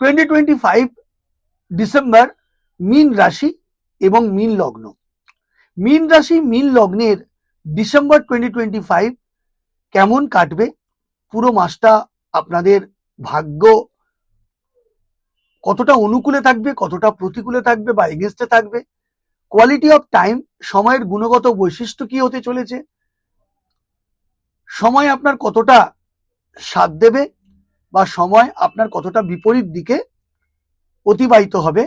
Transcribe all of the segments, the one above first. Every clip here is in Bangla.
টোয়েন্টি টোয়েন্টি ফাইভ ডিসেম্বর মিন রাশি এবং মিন লগ্ন। মিন রাশি, মিন লগ্নের ডিসেম্বর টোয়েন্টি টোয়েন্টি ফাইভ কেমন কাটবে? পুরো মাসটা আপনাদের ভাগ্য কতটা অনুকূলে থাকবে, কতটা প্রতিকূলে থাকবে বা এগেনস্টে থাকবে? কোয়ালিটি অফ টাইম সময়ের গুণগত বৈশিষ্ট্য কি হতে চলেছে? সময় আপনার কতটা সাথ দেবে? বা সময় আপনার কতটা বিপরীত দিকে অতিবাহিত হবে,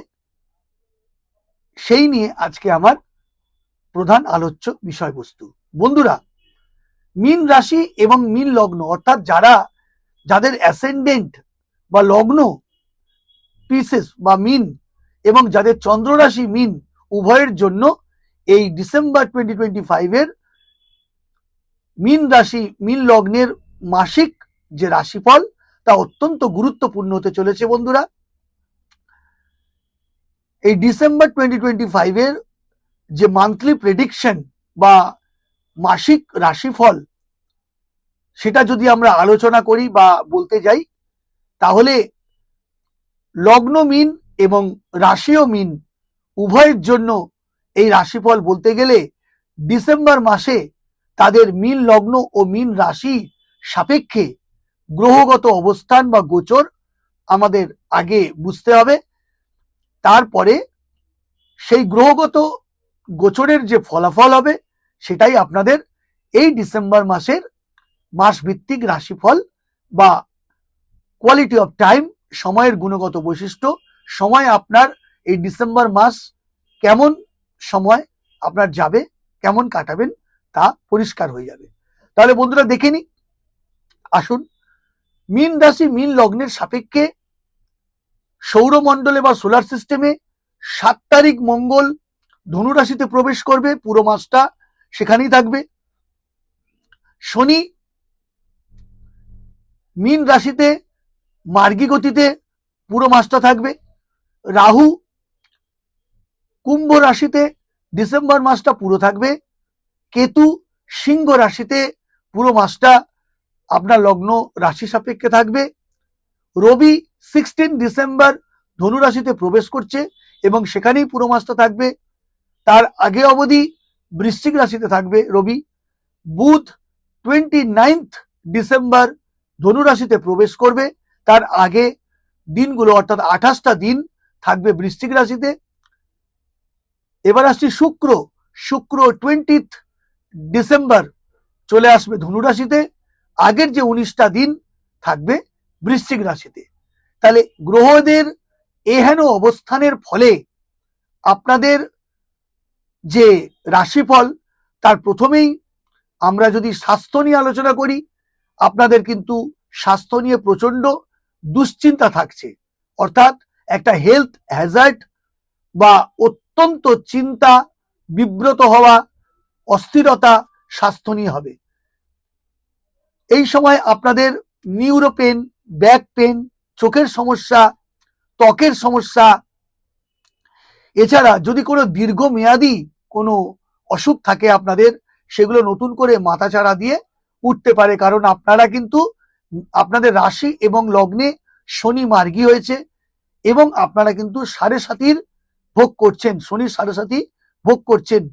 সেই নিয়ে আজকে আমার প্রধান আলোচ্য বিষয়বস্তু। বন্ধুরা, মিন রাশি এবং মিন লগ্ন, অর্থাৎ যারা, যাদের অ্যাসেন্ডেন্ট বা লগ্ন পিসেস বা মিন এবং যাদের চন্দ্র রাশি মিন উভয়ের জন্য এই ডিসেম্বর টোয়েন্টি টোয়েন্টি ফাইভের মিন রাশি, মিন লগ্নের মাসিক যে রাশিফল তা অত্যন্ত গুরুত্বপূর্ণ হতে চলেছে বন্ধুরা। এই ডিসেম্বর টোয়েন্টি টোয়েন্টি ফাইভের যে মান্থলি প্রেডিকশন বা মাসিক রাশিফল, সেটা যদি আমরা আলোচনা করি বা বলতে যাই, তাহলে লগ্ন মিন এবং রাশিও মিন উভয়ের জন্য এই রাশিফল বলতে গেলে ডিসেম্বর মাসে তাদের মিন লগ্ন ও মিন রাশি সাপেক্ষে গ্রহগত অবস্থান বা গোচর আমাদের আগে বুঝতে হবে। তারপরে সেই গ্রহগত গোচরের যে ফলাফল হবে, সেটাই আপনাদের এই ডিসেম্বর মাসের মাস ভিত্তিক রাশিফল বা কোয়ালিটি অফ টাইম সময়ের গুণগত বৈশিষ্ট্য, সময় আপনার এই ডিসেম্বর মাস কেমন সময় আপনার যাবে, কেমন কাটাবেন তা পরিষ্কার হয়ে যাবে। তাহলে বন্ধুরা দেখে নি আসুন। মিন রাশি মিন লগ্নের সাপেক্ষে সৌরমণ্ডলে বা সোলার সিস্টেমে সাত তারিখ মঙ্গল ধনু রাশিতে প্রবেশ করবে, পুরো মাসটা সেখানেই থাকবে। শনি মিন রাশিতে মার্গী গতিতে পুরো মাসটা থাকবে। রাহু কুম্ভ রাশিতে ডিসেম্বর মাসটা পুরো থাকবে। কেতু সিংহ রাশিতে পুরো মাসটা আপনার লগ্ন রাশি সাপেক্ষে থাকবে। রবি সিক্সটিন ডিসেম্বর ধনুরাশিতে প্রবেশ করছে এবং সেখানেই পুরো মাসটা থাকবে। তার আগে অবধি বৃশ্চিক রাশিতে থাকবে রবি। বুধ টোয়েন্টি নাইনথ ডিসেম্বর ধনু রাশিতে প্রবেশ করবে। তার আগে দিনগুলো অর্থাৎ আঠাশটা দিন থাকবে বৃশ্চিক রাশিতে। এবার আসছি শুক্র। শুক্র টোয়েন্টিথ ডিসেম্বর চলে আসবে ধনু রাশিতে। আগের যে উনিশটা দিন থাকবে বৃশ্চিক রাশিতে। তাহলে গ্রহদের এহেন অবস্থানের ফলে আপনাদের যে রাশিফল, তার প্রথমেই আমরা যদি স্বাস্থ্য নিয়ে আলোচনা করি, আপনাদের কিন্তু স্বাস্থ্য নিয়ে প্রচণ্ড দুশ্চিন্তা থাকছে। অর্থাৎ একটা হেলথ হ্যাজার্ড বা অত্যন্ত চিন্তা, বিব্রত হওয়া, অস্থিরতা স্বাস্থ্য নিয়ে হবে। এই সময় আপনাদের নিউরো পেন ব্যাক পেন চোখের সমস্যা, ত্বকের সমস্যা। এছাড়া যদি কোনো দীর্ঘমেয়াদী কোনো অসুখ থাকে আপনাদের, সেগুলো নতুন করে মাথাচাড়া দিয়ে উঠতে পারে, কারণ আপনারা কিন্তু আপনাদের রাশি এবং লগ্নে শনি মার্গী হয়েছে এবং আপনারা কিন্তু সাড়ে সাতির ভোগ করছেন শনির সাড়ে সাথী ভোগ করছেন।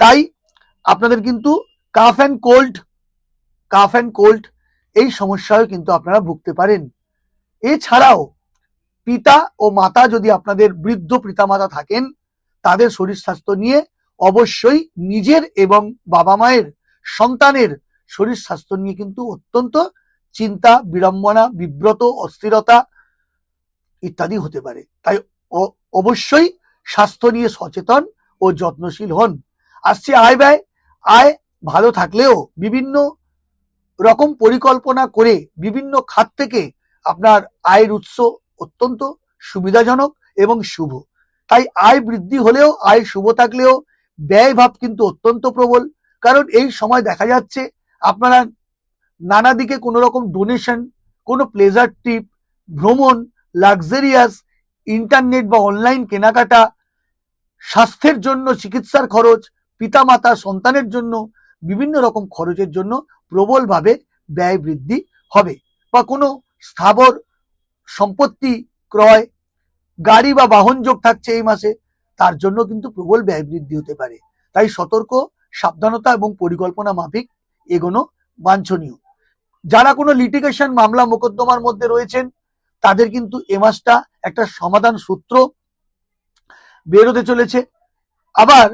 তাই আপনাদের কিন্তু cough and cold cough and cold এই সমস্যাও কিন্তু আপনারা ভুগতে পারেন। এছাড়াও পিতা ও মাতা যদি আপনাদের বৃদ্ধ পিতামাতা থাকেন, তাদের শরীর স্বাস্থ্য নিয়ে অবশ্যই নিজের এবং বাবা মায়ের সন্তানের শরীর স্বাস্থ্য নিয়ে কিন্তু অত্যন্ত চিন্তা, বিড়ম্বনা, বিব্রত, অস্থিরতা ইত্যাদি হতে পারে। তাই অবশ্যই স্বাস্থ্য নিয়ে সচেতন ও যত্নশীল হন। আসছে আয় ব্যয়। আয় ভালো থাকলেও বিভিন্ন রকম পরিকল্পনা করে বিভিন্ন খাত থেকে আপনার আয়ের উৎস অত্যন্ত সুবিধাজনক এবং শুভ। তাই আয় বৃদ্ধি হলেও, আয় শুভ থাকলেও ব্যয় ভাব কিন্তু অত্যন্ত প্রবল। কারণ এই সময় দেখা যাচ্ছে আপনারা নানা দিকে কোনো রকম ডোনেশন কোনো প্লেজার ট্রিপ ভ্রমণ লাক্সারিয়াস ইন্টারনেট বা অনলাইন কেনাকাটা, স্বাস্থ্যের জন্য চিকিৎসার খরচ, পিতামাতা, সন্তানের জন্য বিভিন্ন রকম খরচের জন্য প্রবলভাবে ব্যয় বৃদ্ধি হবে। বা কোনো স্থাবর সম্পত্তি ক্রয়, গাড়ি বা বাহন যোগ থাকছে এই মাসে, তার জন্য কিন্তু প্রবল ব্যয় বৃদ্ধি হতে পারে। তাই সতর্ক, সাবধানতা এবং পরিকল্পনা মাফিক এগোনো বাঞ্ছনীয়। যারা কোনো লিটিগেশন মামলা মোকদ্দমার মধ্যে রয়েছেন, তাদের কিন্তু এ মাসটা একটা সমাধান সূত্র বেরোতে চলেছে। আবার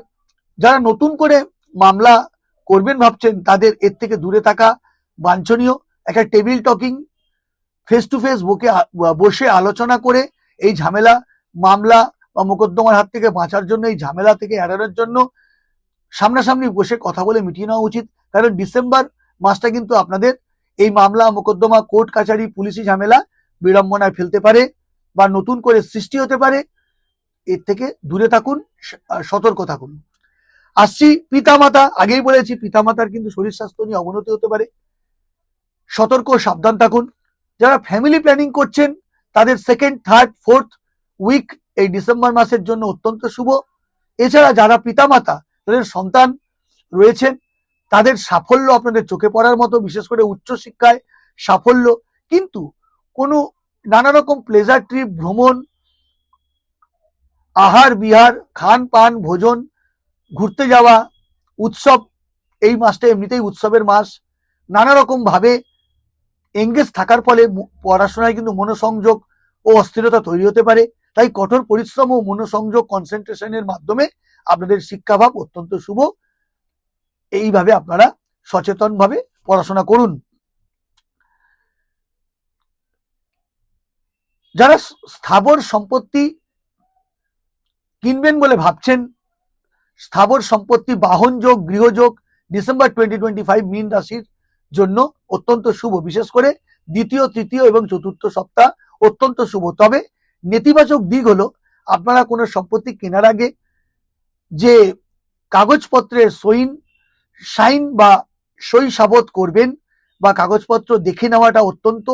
যারা নতুন করে মামলা করবেন ভাবছেন, তাদের এর থেকে দূরে থাকা বাঞ্ছনীয়। একটা table talking face to face বুকে বসে আলোচনা করে এই ঝামেলা, মামলা বা মোকদ্দমার হাত থেকে বাঁচার জন্য, এই ঝামেলা থেকে এড়ানোর জন্য সামনাসামনি বসে কথা বলে মিটিয়ে নেওয়া উচিত। কারণ ডিসেম্বর মাসটা কিন্তু আপনাদের এই মামলা, মোকদ্দমা, কোর্ট, কাছারি, পুলিশি ঝামেলা বিড়ম্বনায় ফেলতে পারে বা নতুন করে সৃষ্টি হতে পারে। এর থেকে দূরে থাকুন সতর্ক থাকুন। আসছি পিতামাতা, আগেই বলেছি পিতামাতার কিন্তু শরীর স্বাস্থ্য নিয়ে অবনতি হতে পারে। সতর্ক সাবধান থাকুন। যারা ফ্যামিলি প্ল্যানিং করছেন, তাদের সেকেন্ড থার্ড ফোর্থ উইক এই ডিসেম্বর মাসের জন্য অত্যন্ত শুভ। এছাড়া যারা পিতামাতা, তাদের সন্তান রয়েছেন, তাদের সাফল্য আপনাদের চোখে পড়ার মতো, বিশেষ করে উচ্চশিক্ষায় সাফল্য। কিন্তু কোনো নানা রকম প্লেজার ট্রিপ ভ্রমণ আহার বিহার খান পান ভোজন ঘুরতে যাওয়া, উৎসব, এই মাসটা এমনিতেই উৎসবের মাস। নানা রকম ভাবে এঙ্গেজ থাকার ফলে পড়াশোনায় কিন্তু মনোসংযোগ ও অস্থিরতা তৈরি হতে পারে। তাই কঠোর পরিশ্রম ও মনোসংযোগ কনসেন্ট্রেশনের মাধ্যমে আপনাদের শিক্ষাভাব অত্যন্ত শুভ। এইভাবে আপনারা সচেতনভাবে পড়াশোনা করুন। যারা স্থাবর সম্পত্তি কিনবেন বলে ভাবছেন স্থাবর সম্পত্তি, বাহন যোগ গৃহযোগ ডিসেম্বর টোয়েন্টি টোয়েন্টি ফাইভ মিন রাশির জন্য অত্যন্ত শুভ। বিশেষ করে দ্বিতীয়, তৃতীয় এবং চতুর্থ সপ্তাহ অত্যন্ত শুভ। তবে নেতিবাচক দিক হলো, আপনারা কোনো সম্পত্তি কেনার আগে যে কাগজপত্রের সইন, সাইন বা সই সাবত করবেন বা কাগজপত্র দেখে নেওয়াটা অত্যন্ত,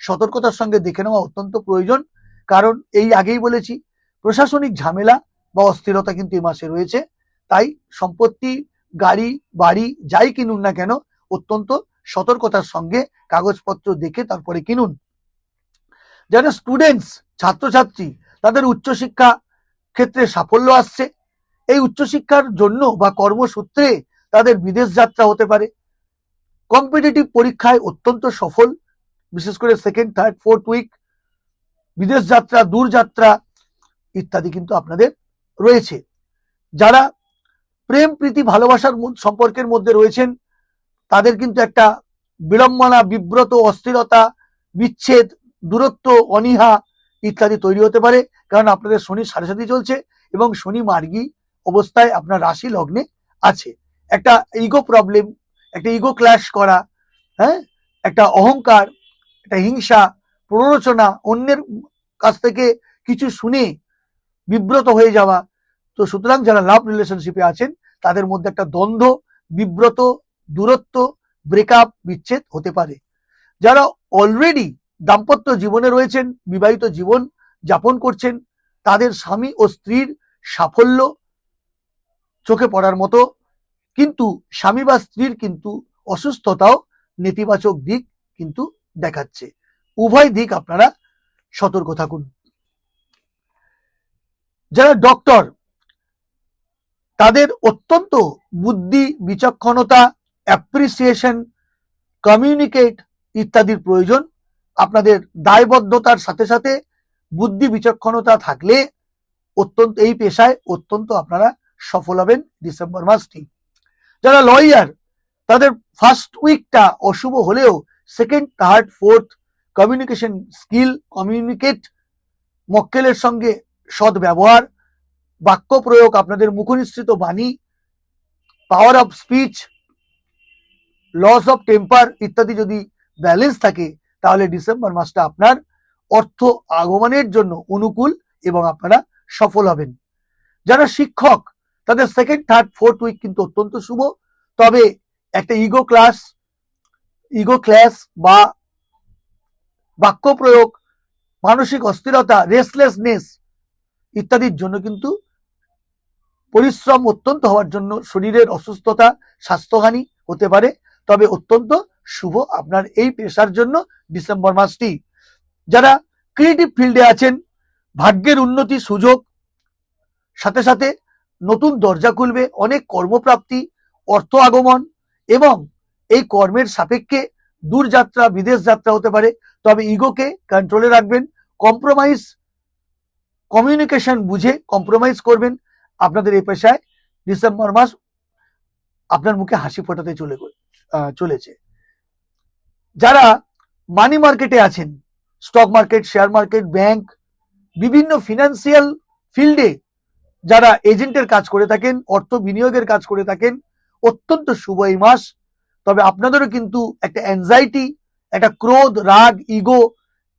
সতর্কতার সঙ্গে দেখে নেওয়া অত্যন্ত প্রয়োজন। কারণ এই আগেই বলেছি, প্রশাসনিক ঝামেলা বা অস্থিরতা কিন্তু এই মাসে রয়েছে। তাই সম্পত্তি, গাড়ি, বাড়ি যাই কিনুন না কেন, অত্যন্ত সতর্কতার সঙ্গে কাগজপত্র দেখে তারপরে কিনুন। যারা স্টুডেন্টস ছাত্রছাত্রী, তাদের উচ্চশিক্ষা ক্ষেত্রে সাফল্য আসছে। এই উচ্চশিক্ষার জন্য বা কর্মসূত্রে তাদের বিদেশ যাত্রা হতে পারে। কম্পিটিটিভ পরীক্ষায় অত্যন্ত সফল, বিশেষ করে সেকেন্ড থার্ড ফোর্থ উইক বিদেশ যাত্রা দূরযাত্রা ইত্যাদি কিন্তু আপনাদের রয়েছে। যারা প্রেম, প্রীতি, ভালোবাসার সম্পর্কের মধ্যে রয়েছেন। তাদের কিন্তু একটা বিড়ম্বনা, বিব্রত, অস্থিরতা, বিচ্ছেদ, দূরত্ব, অনীহা ইত্যাদি তৈরি হতে পারে। কারণ আপনাদের শনি সাড়ে সাথে চলছে এবং শনি মার্গী অবস্থায় আপনার রাশি লগ্নে আছে। একটা ইগো প্রবলেম একটা ইগো ক্ল্যাশ করা হ্যাঁ? একটা অহংকার, একটা হিংসা, প্ররোচনা, অন্যের কাছ থেকে কিছু শুনে বিব্রত হয়ে যাওয়া তো সুতরাং যারা লাভ রিলেশনশিপে আছেন, তাদের মধ্যে একটা দ্বন্দ্ব, বিব্রত, দূরত্ব ব্রেকআপ বিচ্ছেদ হতে পারে। যারা অলরেডি দাম্পত্য জীবনে রয়েছেন, বিবাহিত জীবন যাপন করছেন, তাদের স্বামী ও স্ত্রীর সাফল্য চোখে পড়ার মতো, কিন্তু স্বামী বা স্ত্রীর কিন্তু অসুস্থতাও নেতিবাচক দিক কিন্তু দেখাচ্ছে। উভয় দিক আপনারা সতর্ক থাকুন। যারা ডক্টর তাদের অত্যন্ত বুদ্ধি, বিচক্ষণতা অ্যাপ্রিসিয়েশন কমিউনিকেট ইত্যাদির প্রয়োজন। আপনাদের দায়বদ্ধতার সাথে সাথে বুদ্ধি, বিচক্ষণতা থাকলে অত্যন্ত, এই পেশায় অত্যন্ত আপনারা সফল হবেন ডিসেম্বর মাসটি যারা লয়ার তাদের ফার্স্ট উইকটা অশুভ হলেও second third fourth communication skill communicate মক্কেলের সঙ্গে সৎ ব্যবহার বাক্য প্রয়োগ, আপনাদের মুখনিসৃত বাণী power of speech loss of temper ইত্যাদি যদি ব্যালেন্স থাকে, তাহলে ডিসেম্বর মাসটা আপনার অর্থ আগমনের জন্য অনুকূল এবং আপনারা সফল হবেন। যারা শিক্ষক, তাদের সেকেন্ড থার্ড ফোর্থ উইক কিন্তু অত্যন্ত শুভ। তবে একটা ইগো ক্লাস ইগো ক্লাস বা বাক্য প্রয়োগ, মানসিক অস্থিরতা রেসলেসনেস ইত্যাদির জন্য কিন্তু পরিশ্রম অত্যন্ত হওয়ার জন্য শরীরের অসুস্থতা স্বাস্থ্যহানি হতে পারে, তবে অত্যন্ত শুভ আপনার এই পেশার জন্য ডিসেম্বর মাসটি। যারা ক্রিয়েটিভ ফিল্ডে আছেন, ভাগ্যের উন্নতি সুযোগ, সাথে সাথে নতুন দরজা খুলবে, অনেক কর্মপ্রাপ্তি, অর্থ আগমন এবং এই কর্মের সাপেক্ষে দূরযাত্রা, বিদেশ যাত্রা হতে পারে, তবে ইগোকে কন্ট্রোলে রাখবেন কম্প্রোমাইজ কমিউনিকেশন বুঝে কম্প্রোমাইজ করবেন আপনাদের এই পেশায় ডিসেম্বর মাস আপনার মুখে হাসি ফোটাতে চলে চলেছে। যারা মানি মার্কেটে আছেন stock market share market bank বিভিন্ন ফিনান্সিয়াল ফিল্ডে যারা এজেন্টের কাজ করে থাকেন, অর্থ বিনিয়োগের কাজ করে থাকেন, অত্যন্ত শুভ এই মাস। তবে আপনাদেরও কিন্তু একটা অ্যাংজাইটি একটা ক্রোধ, রাগ ইগো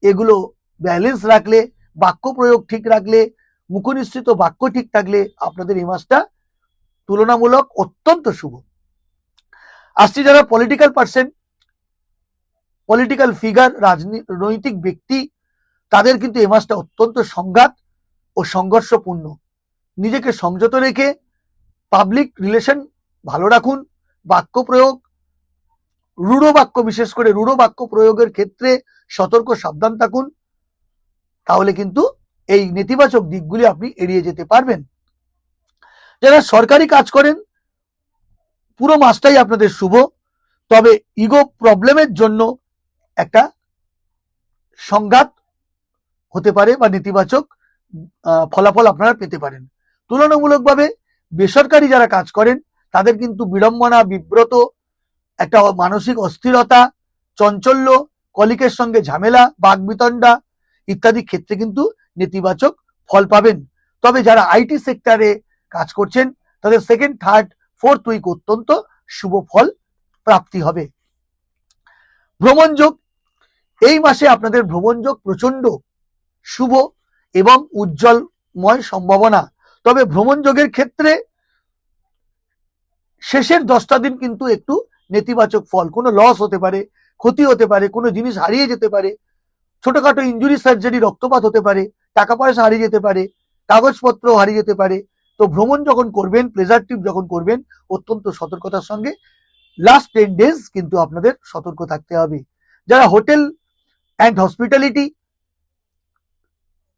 এগুলো ব্যালেন্স রাখলে, বাক্য প্রয়োগ ঠিক রাখলে মুখনিশ্চিত বাক্য ঠিক থাকলে আপনাদের এই মাসটা তুলনামূলক অত্যন্ত শুভ। আসছি যারা পলিটিক্যাল পার্সন পলিটিক্যাল ফিগার রাজনৈতিক ব্যক্তি, তাদের কিন্তু এই মাসটা অত্যন্ত সংঘাত ও সংঘর্ষপূর্ণ। নিজেকে সংযত রেখে পাবলিক রিলেশন ভালো রাখুন, বাক্য প্রয়োগ, রূঢ় বাক্য, বিশেষ করে রূঢ় বাক্য প্রয়োগের ক্ষেত্রে সতর্ক, সাবধান থাকুন, তাহলে কিন্তু এই নেতিবাচক দিকগুলি আপনি এড়িয়ে যেতে পারবেন। যারা সরকারি কাজ করেন, পুরো মাসটাই আপনাদের শুভ। তবে ইগো প্রবলেমের জন্য একটা সংঘাত হতে পারে বা নেতিবাচক ফলাফল আপনারা পেতে পারেন। তুলনামূলকভাবে বেসরকারি যারা কাজ করেন, তাদের কিন্তু বিড়ম্বনা, বিব্রত, একটা মানসিক অস্থিরতা, চঞ্চল্য, কলিকের সঙ্গে ঝামেলা বাগবিতণ্ডা ইত্যাদি ক্ষেত্রে কিন্তু নেতিবাচক ফল পাবেন। তবে যারা আইটি সেক্টরে কাজ করছেন, তাদের সেকেন্ড থার্ড ফোর্থ উইক অত্যন্ত শুভ ফল প্রাপ্তি হবে। ভ্রমণ যোগ, এই মাসে আপনাদের ভ্রমণ যোগ প্রচণ্ড শুভ এবং উজ্জ্বলময় সম্ভাবনা। তবে ভ্রমণ যোগের ক্ষেত্রে শেষের দশটা দিন কিন্তু একটু নেতিবাচক ফল, কোনো লস হতে পারে, ক্ষতি হতে পারে, কোনো জিনিস হারিয়ে যেতে পারে, ছোটখাটো ইঞ্জুরি সার্জারি রক্তপাত হতে পারে টাকা পয়সা হারিয়ে যেতে পারে কাগজপত্র হারিয়ে যেতে পারে। তো ভ্রমণ যখন করবেন প্লেজার ট্রিপ যখন করবেন, অত্যন্ত সতর্কতার সঙ্গে লাস্ট টেন ডেজ কিন্তু আপনাদের সতর্ক থাকতে হবে। যারা hotel and hospitality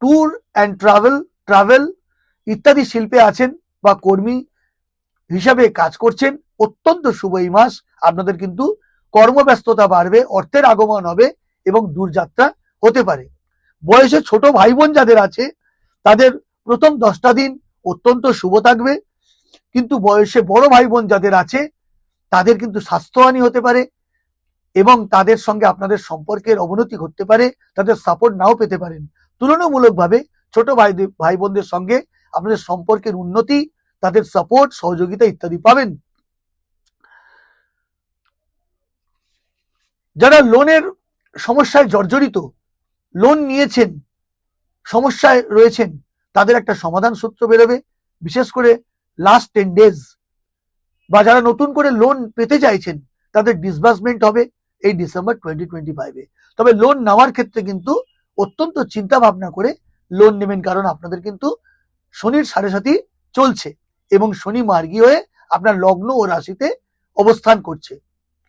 tour and travel travel ইত্যাদি শিল্পে আছেন বা কর্মী হিসাবে কাজ করছেন, অত্যন্ত শুভ এই মাস। আপনাদের কিন্তু কর্মব্যস্ততা বাড়বে, অর্থের আগমন হবে এবং দূরযাত্রা হতে পারে। বয়সে ছোট ভাই বোন যাদের আছে, তাদের প্রথম দশটা দিন অত্যন্ত শুভ থাকবে। কিন্তু বয়সে বড় ভাই বোন যাদের আছে, তাদের কিন্তু স্বাস্থ্যহানি হতে পারে এবং তাদের সঙ্গে আপনাদের সম্পর্কের অবনতি ঘটতে পারে, তাদের সাপোর্ট নাও পেতে পারেন। তুলনামূলকভাবে ছোট ভাই ভাই বোনদের সঙ্গে আপনাদের সম্পর্কের উন্নতি, তাদের সাপোর্ট সহযোগিতা ইত্যাদি পাবেন। যারা লোনের সমস্যায় জর্জরিত লোন নিয়েছেন, সমস্যায় রয়েছেন, তাদের একটা সমাধান সূত্র বেরোবে। বিশেষ করে লাস্ট টেন ডেজ বা যারা নতুন করে লোন পেতে চাইছেন, তাদের ডিসবার্সমেন্ট হবে এই ডিসেম্বর টোয়েন্টি টোয়েন্টি ফাইভে তবে লোন নেওয়ার ক্ষেত্রে কিন্তু অত্যন্ত চিন্তা ভাবনা করে লোন নেবেন, কারণ আপনাদের কিন্তু শনির সাড়ে সাথী চলছে এবং শনি মার্গী হয়ে আপনার লগ্ন ও রাশিতে অবস্থান করছে।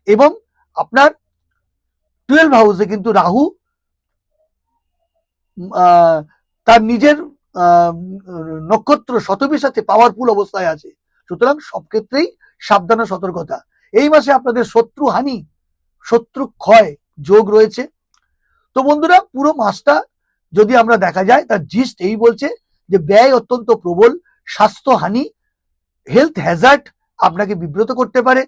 এবং আপনার টুয়েলভ হাউসে কিন্তু রাহু তার নিজের নক্ষত্র শতবীর সাথে পাওয়ারফুল অবস্থায় আছে। সুতরাং সব ক্ষেত্রেই সাবধান সতর্কতা। এই মাসে আপনাদের শত্রু হানি, শত্রু ক্ষয় যোগ রয়েছে। তো বন্ধুরা, পুরো মাসটা যদি আমরা দেখা যায়, তার জিস্ট এই বলছে যে, ব্যয় অত্যন্ত প্রবল, স্বাস্থ্য হানি হেলথ হ্যাজার্ড আপনাকে বিব্রত করতে পারে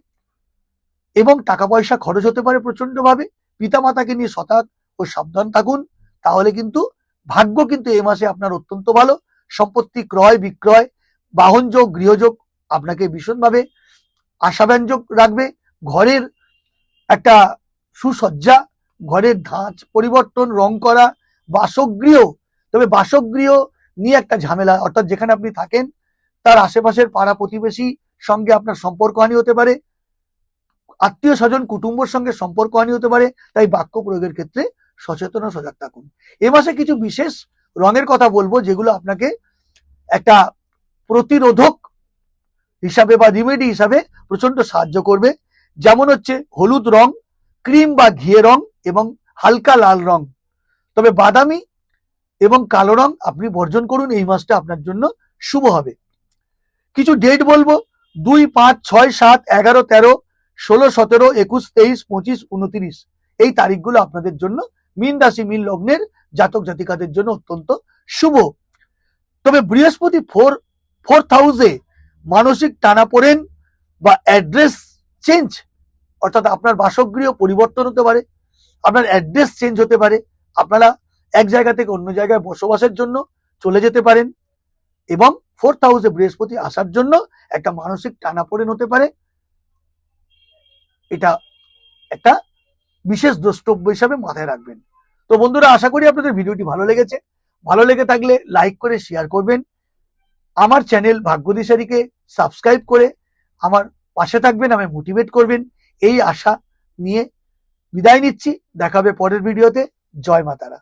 এবং টাকা পয়সা খরচ হতে পারে প্রচন্ডভাবে পিতামাতাকে নিয়ে সতর্ক ও সাবধান থাকুন, তাহলে কিন্তু ভাগ্য কিন্তু এই মাসে আপনার অত্যন্ত ভালো। সম্পত্তি ক্রয়, বিক্রয় বাহনযোগ গৃহযোগ আপনাকে ভীষণভাবে আশাব্যঞ্জক রাখবে। ঘরের একটা সুসজ্জা, ঘরের ধাঁচ পরিবর্তন, রং করা, বাসগৃহ। তবে বাসগৃহ নিয়ে একটা ঝামেলা, অর্থাৎ যেখানে আপনি থাকেন, তার আশেপাশের পাড়া প্রতিবেশী সঙ্গে আপনার সম্পর্কহানি হতে পারে। আত্মীয় স্বজন, কুটুম্বর সঙ্গে সম্পর্কহানি হতে পারে। তাই বাক্য প্রয়োগের ক্ষেত্রে সচেতন সজাগ থাকুন। এ মাসে কিছু বিশেষ রঙের কথা বলব, যেগুলো আপনাকে একটা প্রতিরোধক হিসাবে বা রিমেডি হিসাবে প্রচণ্ড সাহায্য করবে। যেমন হচ্ছে হলুদ রং, ক্রিম বা ঘিয়ে রং এবং হালকা লাল রং। তবে বাদামি এবং কালো রং আপনি বর্জন করুন, এই মাসটা আপনার জন্য শুভ হবে। কিছু ডেট বলব, দুই পাঁচ ছয় সাত এগারো তেরো ষোলো সতেরো একুশ তেইশ পঁচিশ উনত্রিশ। এই তারিখগুলো আপনাদের জন্য মীন রাশি, মীন লগ্নের জাতক জাতিকাদের জন্য অত্যন্ত শুভ। তবে বৃহস্পতি ফোর ফোর্থ হাউসে মানসিক টানাপোড়েন বা অ্যাড্রেস চেঞ্জ অর্থাৎ আপনার বাসগৃহ পরিবর্তন হতে পারে, আপনার অ্যাড্রেস চেঞ্জ হতে পারে, আপনারা এক জায়গা থেকে অন্য জায়গায় বসবাসের জন্য চলে যেতে পারেন এবং ফোর্থ হাউসে বৃহস্পতি আসার জন্য একটা মানসিক টানাপোড়েন হতে পারে। এটা একটা বিশেষ দ্রষ্টব্য হিসাবে মাথায় রাখবেন। তো বন্ধুরা, আশা করি আপনাদের ভিডিওটি ভালো লেগেছে। ভালো লেগে থাকলে লাইক করে, শেয়ার করবেন। আমার চ্যানেল ভাগ্যদিশারীকে সাবস্ক্রাইব করে আমার পাশে থাকবেন, আমায় মোটিভেট করবেন। এই আশা নিয়ে বিদায় নিচ্ছি। দেখাবে পরের ভিডিওতে। জয় মাতারা।